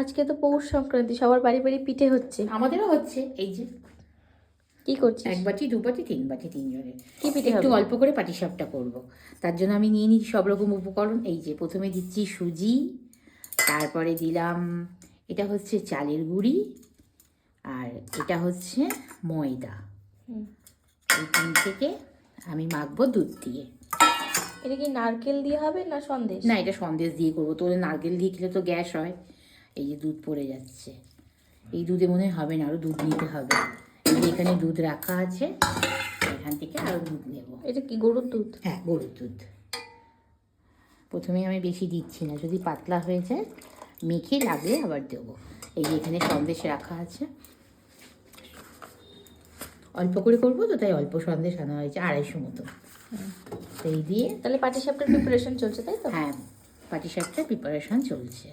আজকে তো পৌষ সংক্রান্তি সবার বাড়ি বাড়ি পিঠে হচ্ছে। আমাদেরও হচ্ছে এই যে কি করছিস? এক বাটি দু বাটি তিন বাটি তিনজনের। কি পিঠে একটু অল্প করে পাটি পাটিসাপটা করব। তার জন্য আমি নিয়ে নিচ্ছি সব রকম উপকরণ। এই যে প্রথমে দিচ্ছি সুজি তারপরে দিলাম এটা হচ্ছে চালের গুঁড়ি আর এটা হচ্ছে ময়দা। হুম। এই তিন থেকে আমি মাখবো দুধ দিয়ে। এটা কি নারকেল দিয়ে হবে না সন্দেশ? না এটা সন্দেশ দিয়ে করব। তোর নারকেল দিয়ে খেলে তো গ্যাস হয়। এই যে দুধ পড়ে যাচ্ছে। এই দুধে মনে হয় হবে না আরও দুধ নিতে হবে। এই যে এখানে দুধ রাখা আছে এখান থেকে আরও দুধ নেব। এটা কি গরুর দুধ? হ্যাঁ গরুর দুধ। প্রথমে আমি বেশি দিচ্ছি না যদি পাতলা হয়ে যায় মেখে লাগলে আবার দেবো। এই যে এখানে সন্দেশ রাখা আছে। অল্প করে করব তো তাই অল্প সন্দেশ আনা হয়েছে আড়াইশো মতো। এই দিয়ে তাহলে পাটিসাপটার প্রিপারেশন চলছে তাই তো? হ্যাঁ পাটিসাপটার প্রিপারেশন চলছে।